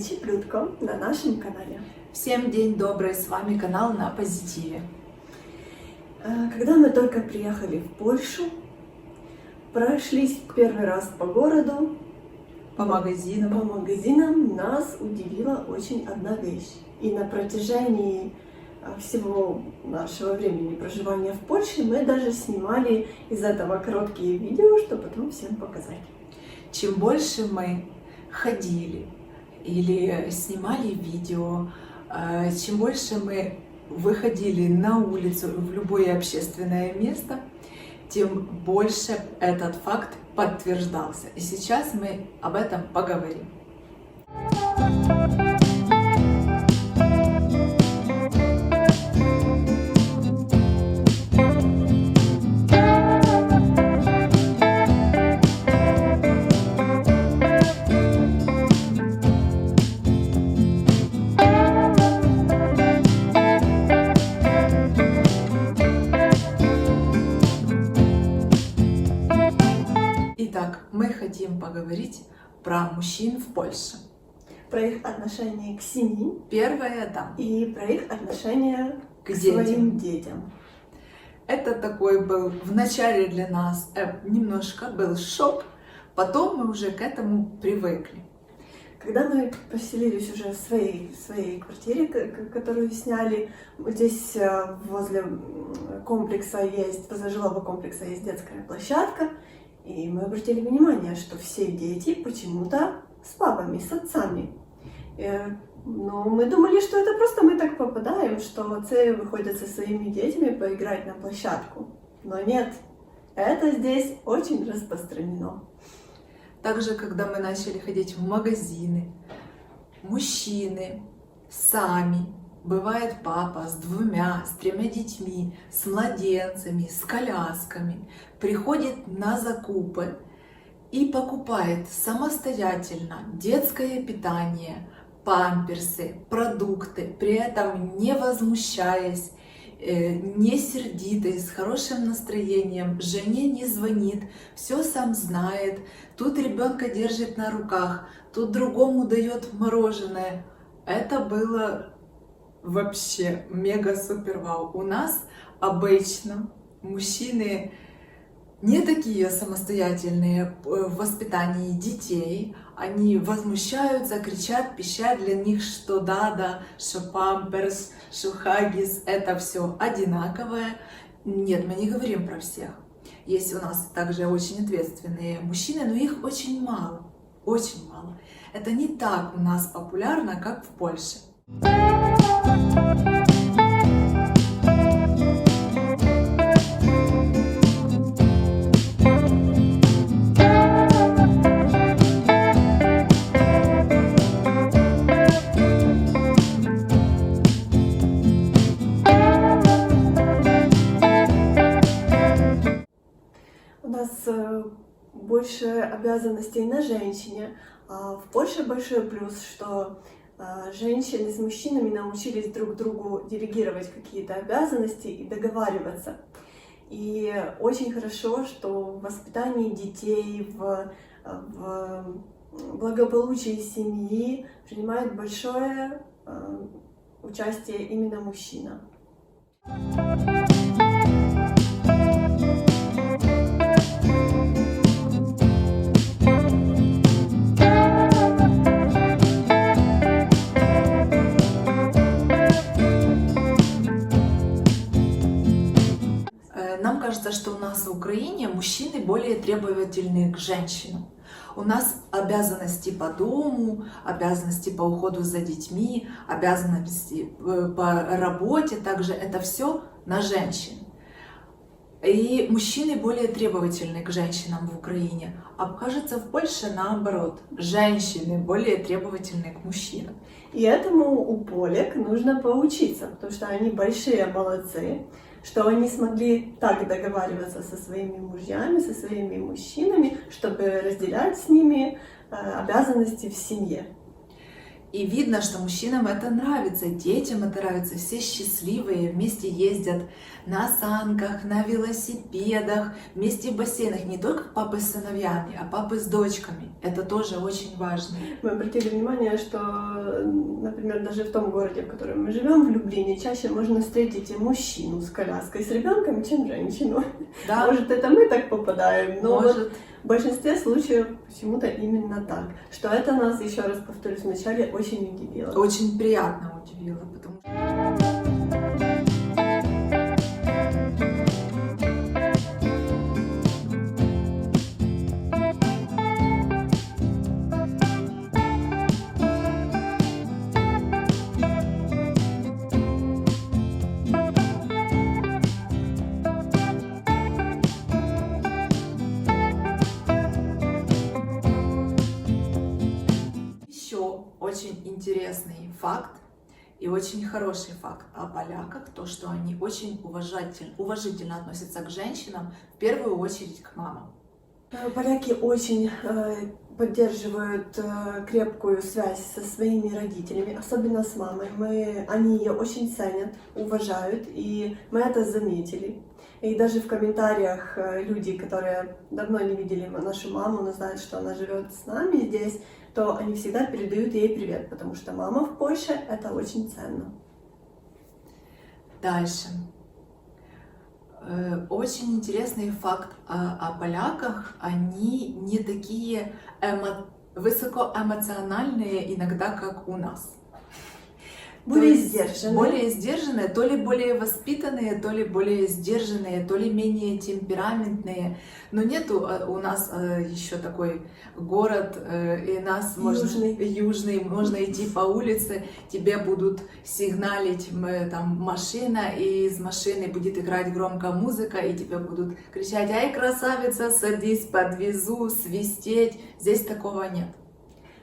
Легко на нашем канале. Всем день добрый, с вами канал на позитиве. Э, Когда мы только приехали в Польшу, прошлись первый раз по городу, По магазинам. по магазинам, нас удивила очень одна вещь. И на протяжении э, всего нашего времени проживания в Польше мы даже снимали из этого короткие видео, чтобы потом всем показать. Чем больше мы ходили или снимали видео, э, чем больше мы выходили на улицу в любое общественное место, тем больше этот факт подтверждался. И сейчас мы об этом поговорим. Хотим поговорить про мужчин в Польше. Про их отношение к семье Первое, да, и про их отношение к к своим детям. детям. Это такой был в начале для нас э, немножко был шок, потом мы уже к этому привыкли. Когда мы поселились уже в своей, в своей квартире, которую сняли, здесь э, возле комплекса есть, возле жилого комплекса есть детская площадка, и мы обратили внимание, что все дети почему-то с папами, с отцами. Э, Ну, мы думали, что это просто мы так попадаем, что отцы выходят со своими детьми поиграть на площадку. Но нет, это здесь очень распространено. Также, когда мы начали ходить в магазины, мужчины сами, бывает папа с двумя, с тремя детьми, с младенцами, с колясками, приходит на закупы и покупает самостоятельно детское питание, памперсы, продукты, при этом не возмущаясь, э, не сердитый, с хорошим настроением, жене не звонит, все сам знает, тут ребенка держит на руках, тут другому дает мороженое. Это было вообще мега-супер вау. У нас обычно мужчины не такие самостоятельные э, в воспитании детей. Они возмущаются, кричат, пищат для них, что да-да, что памперс, что хаггис, это все одинаковое. Нет, мы не говорим про всех. Есть у нас также очень ответственные мужчины, но их очень мало. Очень мало. Это не так у нас популярно, как в Польше. Э, больше обязанностей на женщине. А в Польше большой плюс, что женщины с мужчинами научились друг другу делегировать какие-то обязанности и договариваться. И очень хорошо, что в воспитании детей, в, в благополучии семьи принимает большое э, участие именно мужчина. Э, мужчины более требовательны к женщинам. У нас обязанности по дому, обязанности по уходу за детьми, обязанности э, по работе, также это все на женщин. И мужчины более требовательны к женщинам в Украине. А кажется, в Польше наоборот. Женщины более требовательны к мужчинам. И этому у полек нужно поучиться, потому что они большие молодцы, что они смогли так договариваться со своими мужьями, со своими мужчинами, чтобы разделять с ними э, обязанности в семье. И видно, что мужчинам это нравится, детям это нравится, все счастливые, вместе ездят на санках, на велосипедах, вместе в бассейнах, не только папы с сыновьями, а папы с дочками. Это тоже очень важно. Мы обратили внимание, что, например, даже в том городе, в котором мы живем, в Люблине, чаще можно встретить и мужчину с коляской, с ребенком, чем женщину. Да, Может, это мы так попадаем, но вот может, в большинстве случаев почему-то именно так. Что это нас, еще раз повторюсь, вначале очень удивило. очень приятно удивило, потому что интересный факт и очень хороший факт о поляках, то, что они очень уважательно, уважительно относятся к женщинам, в первую очередь к мамам. Э, Поляки очень э, поддерживают э, крепкую связь со своими родителями, особенно с мамой. Мы, они ее очень ценят, уважают, и мы это заметили. И даже в комментариях люди, которые давно не видели нашу маму, но знают, что она живет с нами здесь, то они всегда передают ей привет, потому что мама в Польше это очень ценно. Дальше. Э, Очень интересный факт о, о поляках. Они не такие эмо- высокоэмоциональные иногда, как у нас. Более То сдержанные. Более сдержанные, то ли более воспитанные, то ли более сдержанные, то ли менее темпераментные. Но нету э, у нас э, еще такой город, э, и нас можно Южный. южный, можно идти по улице, тебе будут сигналить там машина, и из машины будет играть громко музыка, и тебе будут кричать: "Ай, красавица, садись, подвезу", свистеть. Здесь такого нет.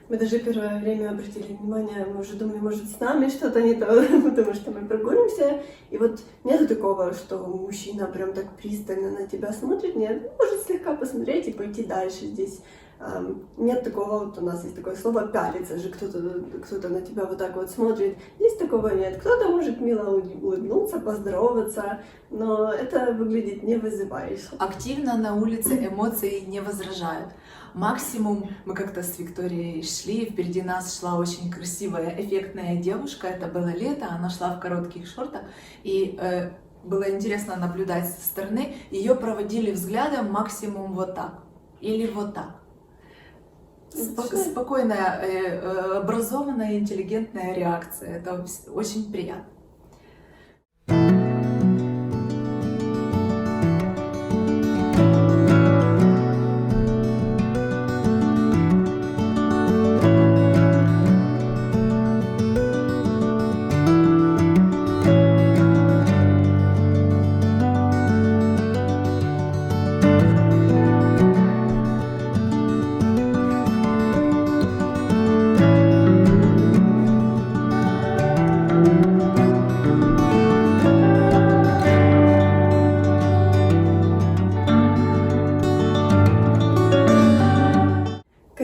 Мы даже первое время обратили внимание, мы уже думали, может, с нами что-то не то, потому что мы прогуливаемся, и вот нету такого, что мужчина прям так пристально на тебя смотрит, нет, может слегка посмотреть и пойти дальше здесь. Ам, Нет такого, вот у нас есть такое слово «пялиться» же, кто-то кто на тебя вот так вот смотрит. Здесь такого нет. Кто-то может мило улыбнуться, поздороваться, но это выглядит не вызывающе. Активно на улице эмоции не возражают. Максимум мы как-то с Викторией шли, впереди нас шла очень красивая, эффектная девушка. Это было лето, она шла в коротких шортах, и э, было интересно наблюдать со стороны. Ее проводили взглядом максимум вот так или вот так. Спокойная, э, э, образованная, интеллигентная реакция. Это очень приятно.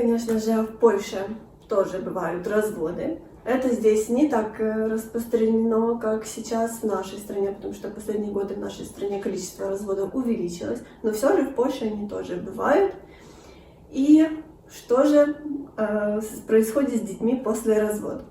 Конечно же, в Польше тоже бывают разводы. Это здесь не так э, распространено, как сейчас в нашей стране, потому что последние годы в нашей стране количество разводов увеличилось. Но все же в Польше они тоже бывают. И что же э, происходит с детьми после развода?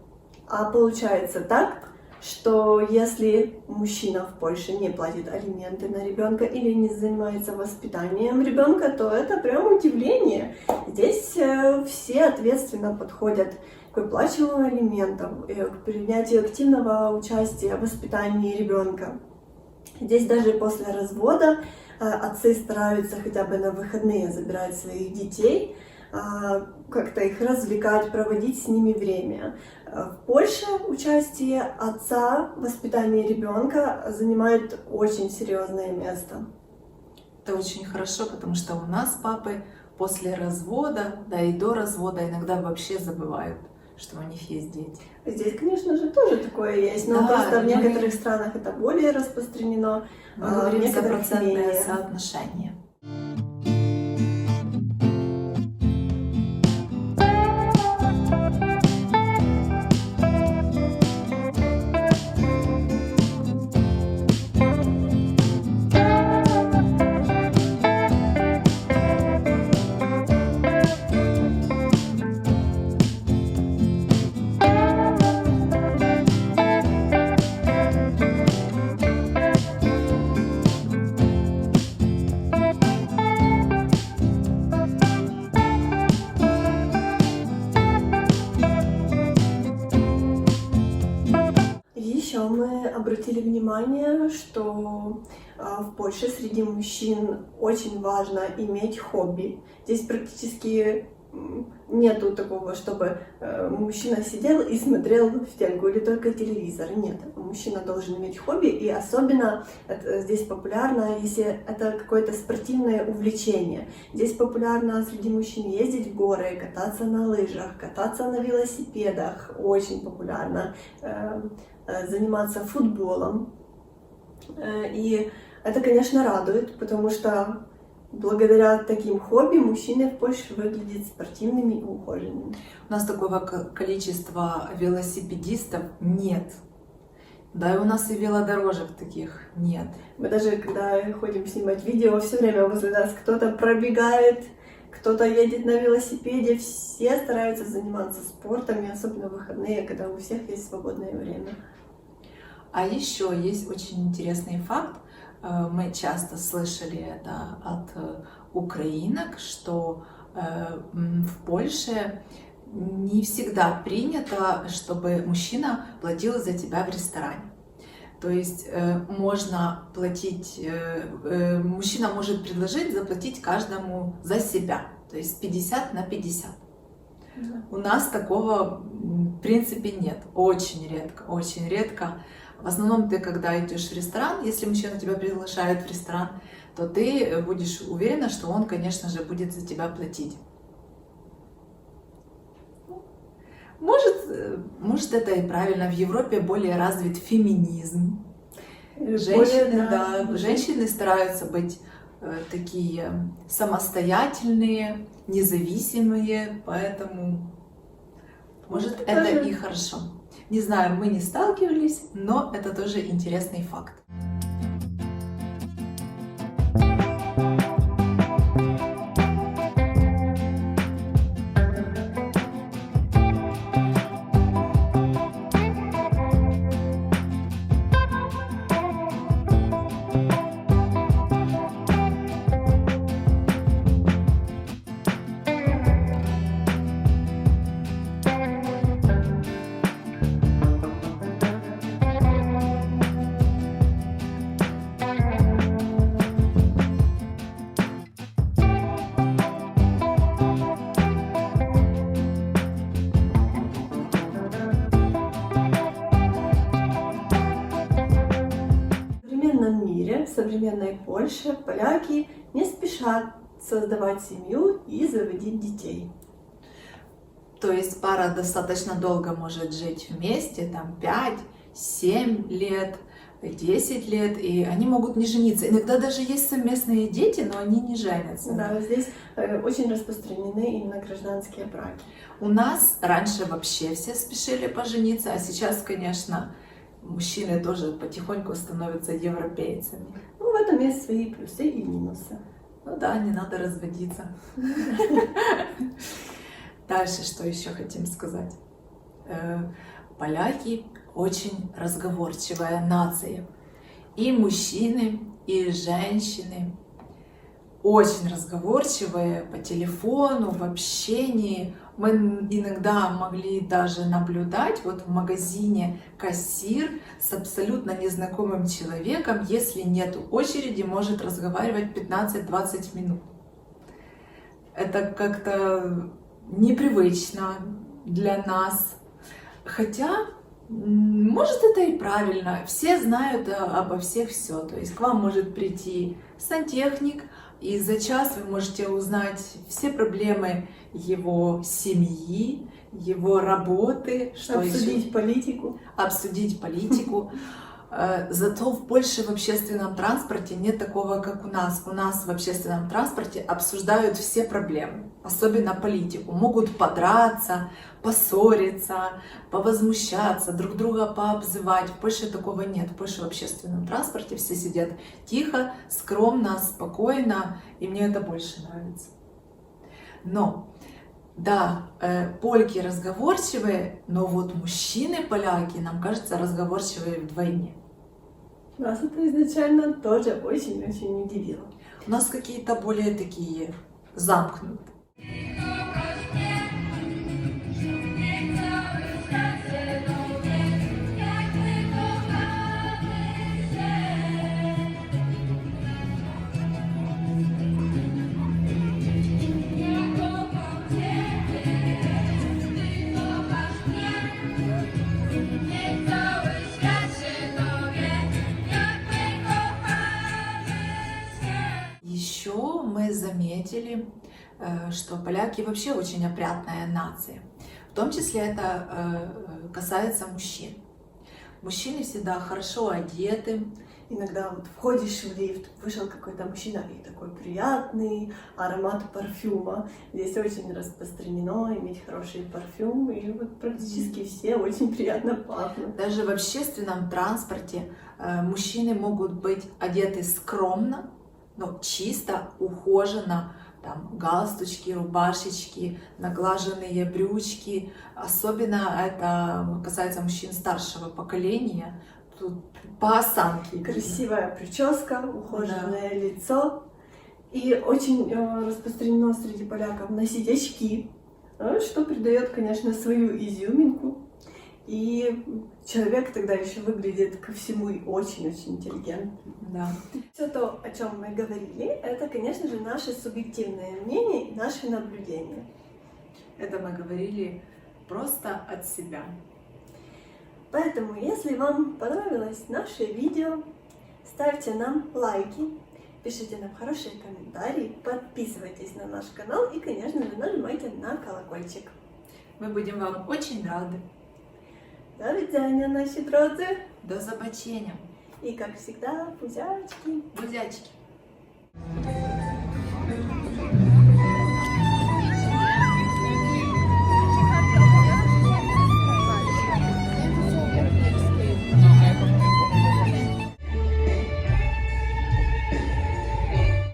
А получается так, что если мужчина в Польше не платит алименты на ребенка или не занимается воспитанием ребенка, то это прям удивление. Здесь э, все ответственно подходят к выплачиванию алиментов, э, к принятию активного участия в воспитании ребенка. Здесь даже после развода э, отцы стараются хотя бы на выходные забирать своих детей, как-то их развлекать, проводить с ними время. Э, В Польше участие отца в воспитании ребенка занимает очень серьезное место. Это очень хорошо, потому что у нас папы после развода, да и до развода иногда вообще забывают, что у них есть дети. Здесь, конечно же, тоже такое есть, но Да, просто в мы- некоторых странах это более распространено. Мы А, говорим за процентное менее. соотношение. Внимание, что а, в Польше среди мужчин очень важно иметь хобби. Здесь практически нету такого, чтобы э, мужчина сидел и смотрел в стенку или только телевизор. Нет, мужчина должен иметь хобби, и особенно это здесь популярно, если это какое-то спортивное увлечение. Здесь популярно среди мужчин ездить в горы, кататься на лыжах, кататься на велосипедах, очень популярно, э, э, заниматься футболом. Э, И это, конечно, радует, потому что благодаря таким хобби мужчины в Польше выглядят спортивными и ухоженными. У нас такого ко- количества велосипедистов нет. Да, и у нас и велодорожек таких нет. Мы даже, когда ходим снимать видео, все время возле нас кто-то пробегает, кто-то едет на велосипеде, все стараются заниматься спортом, и особенно в выходные, когда у всех есть свободное время. А еще есть очень интересный факт. Э, Мы часто слышали это от э, украинок, что э, в Польше не всегда принято, чтобы мужчина платил за тебя в ресторане. То есть можно платить, мужчина может предложить заплатить каждому за себя, то есть 50 на 50. У нас такого в принципе нет, очень редко, очень редко. В основном ты, когда идешь в ресторан, если мужчина тебя приглашает в ресторан, то ты э, будешь уверена, что он, конечно же, будет за тебя платить. Может, э, может это и правильно. В Европе более развит феминизм. Женщины, да, женщины стараются быть э, такие самостоятельные, независимые, поэтому может Это это тоже- и хорошо. Не знаю, мы не сталкивались, но это тоже интересный факт. Польше поляки не спешат создавать семью и заводить детей. То есть пара достаточно долго может жить вместе, там 5, 7 лет, 10 лет, и они могут не жениться. Иногда даже есть совместные дети, но они не женятся. Да, здесь э, очень распространены именно гражданские браки. У нас раньше вообще все спешили пожениться, а сейчас, конечно, мужчины тоже потихоньку становятся европейцами. Ну, в этом есть свои плюсы и минусы. Ну да, не надо разводиться. Дальше что еще хотим сказать? Э, Поляки очень разговорчивая нация. И мужчины, и женщины очень разговорчивые по телефону, в общении. Мы иногда могли даже наблюдать вот в магазине кассир с абсолютно незнакомым человеком, если нет очереди, может разговаривать 15-20 минут. Это как-то непривычно для нас. Хотя, может, это и правильно. Все знают э, обо всех все. То есть к вам может прийти сантехник, и за час вы можете узнать все проблемы его семьи, его работы, что еще Обсудить политику. обсудить политику. Э, Зато в Польше в общественном транспорте нет такого, как у нас. У нас в общественном транспорте обсуждают все проблемы, особенно политику. Могут подраться, поссориться, повозмущаться, друг друга пообзывать. В Польше такого нет. В Польше в общественном транспорте все сидят тихо, скромно, спокойно, и мне это больше нравится. Но да, э, польки разговорчивые, но вот мужчины-поляки, нам кажется, разговорчивые вдвойне. Нас это изначально тоже очень-очень удивило. У нас какие-то более такие замкнутые. Заметили, э, что поляки вообще очень опрятная нация. В том числе это э, касается мужчин. Мужчины всегда хорошо одеты, Иногда вот входишь в лифт, вышел какой-то мужчина и такой приятный аромат парфюма. Здесь очень распространено иметь хороший парфюм, и вот практически все очень приятно пахнут. Даже в общественном транспорте э, мужчины могут быть одеты скромно, но чисто, ухоженно, там галстучки, рубашечки, наглаженные брючки. Особенно это касается мужчин старшего поколения. Тут по осанке. Красивая прическа, ухоженное лицо. И очень э, распространено среди поляков носить очки, э, что придает, конечно, свою изюминку. И человек тогда еще выглядит ко всему и очень-очень интеллигентно. Да. Все то, о чем мы говорили, это, конечно же, наше субъективное мнение наши наблюдения. Это мы говорили просто от себя. Поэтому, если вам понравилось наше видео, ставьте нам лайки, пишите нам хорошие комментарии, подписывайтесь на наш канал и, конечно же, нажимайте на колокольчик. Мы будем вам очень рады. До свидания, наши друзі! До побачення. И, как всегда, пузячки! Будячки.